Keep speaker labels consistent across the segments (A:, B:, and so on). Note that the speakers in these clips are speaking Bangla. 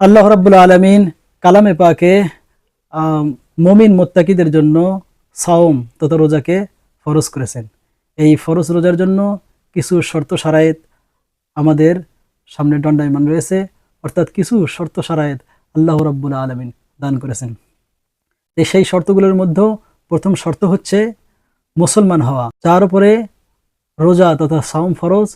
A: আল্লাহ রাব্বুল আলমিন কালামে পাকে মমিন মোত্তাকিদের জন্য সাওম, তথা রোজাকে ফরজ করেছেন। এই ফরজ রোজার জন্য কিছু শর্ত সারায়েত আমাদের সামনে দণ্ডায়মান রয়েছে, অর্থাৎ কিছু শর্ত সারায়েত আল্লাহ রাব্বুল আলমিন দান করেছেন। সেই শর্তগুলোর মধ্যে প্রথম শর্ত হচ্ছে মুসলমান হওয়া। যার উপরে রোজা তথা সাওম ফরজ,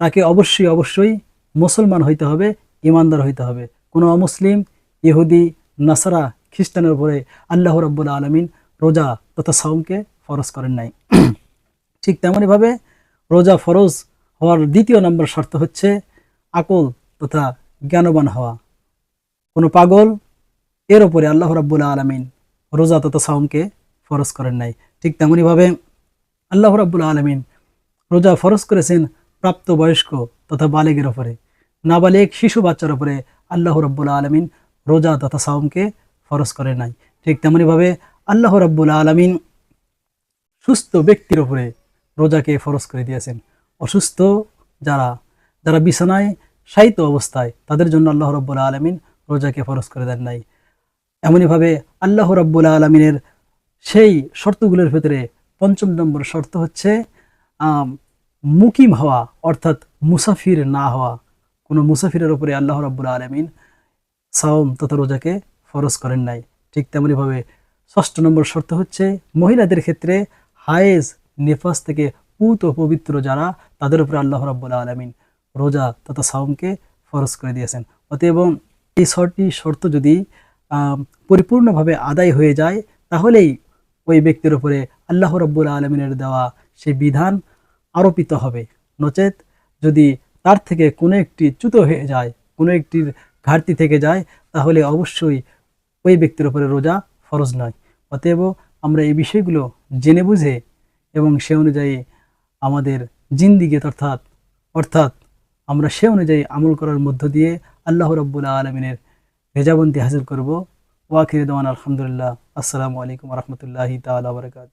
A: তাকে অবশ্যই অবশ্যই মুসলমান হইতে হবে ইমানদার হইতে হবে। কোনো অমুসলিম ইহুদি, নাসারা, খ্রিস্টানের উপরে আল্লাহ রব্বুল আলমিন রোজা তথা সাওমকে ফরজ করেন নাই। ঠিক তেমনইভাবে রোজা ফরজ হওয়ার দ্বিতীয় নম্বর শর্ত হচ্ছে আকল তথা জ্ঞানবান হওয়া। কোনো পাগল এর ওপরে আল্লাহ রাব্বুল আলমিন রোজা তথা সাওমকে ফরজ করেন নাই। ঠিক তেমনইভাবে আল্লাহ রাব্বুল আলমিন রোজা ফরজ করেছেন প্রাপ্তবয়স্ক তথা বালেগের ওপরে নাবালেগ শিশু বাচ্চার উপরে আল্লাহ রব্বুল আলমিন রোজা তথা সাওমকে ফরজ করে নাই। ঠিক তেমনইভাবে আল্লাহ রব্বুল আলমিন সুস্থ ব্যক্তির উপরে রোজাকে ফরজ করে দিয়েছেন। অসুস্থ যারা যারা বিছানায় শায়িত অবস্থায়, তাদের জন্য আল্লাহ রব্বুল আলমিন রোজাকে ফরজ করে দেন নাই। এমনইভাবে আল্লাহ রব্বুল আলমিনের সেই শর্তগুলোর ভেতরে পঞ্চম নম্বর শর্ত হচ্ছে মুকিম হওয়া অর্থাৎ মুসাফির না হওয়া। কোনো মুসাফিরের উপরে আল্লাহ রাব্বুল আলমিন সাওম তথা রোজাকে ফরজ করেন নাই। ঠিক তেমনইভাবে ষষ্ঠ নম্বর শর্ত হচ্ছে মহিলাদের ক্ষেত্রে হায়েজ, নেফাস থেকে পুত ও পবিত্র যারা, তাদের উপরে আল্লাহ রাব্বুল আলমিন রোজা তথা সাওমকে ফরজ করে দিয়েছেন। অতএব এই ছটি শর্ত যদি পরিপূর্ণভাবে আদায় হয়ে যায়, তাহলেই ওই ব্যক্তির উপরে আল্লাহ রব্বুল আলমিনের দেওয়া সেই বিধান আরোপিত হবে। নচেত যদি তার থেকে কোনো একটি চ্যুত হয়ে যায়, কোনো একটির ঘাটতি থেকে যায়, তাহলে অবশ্যই ওই ব্যক্তির উপরে রোজা ফরজ নয়। অতএব আমরা এই বিষয়গুলো জেনে বুঝে এবং সে অনুযায়ী আমাদের জিন্দিগি অর্থাৎ অর্থাৎ আমরা সে অনুযায়ী আমল করার মধ্য দিয়ে আল্লাহ রব্বুল আলমিনের রেজাবন্দি হাসিল করব। ওয়াকির দেওয়ান আলহামদুলিল্লাহ। আসসালামু আলাইকুম রহমতুল্লাহি তালা বারকাত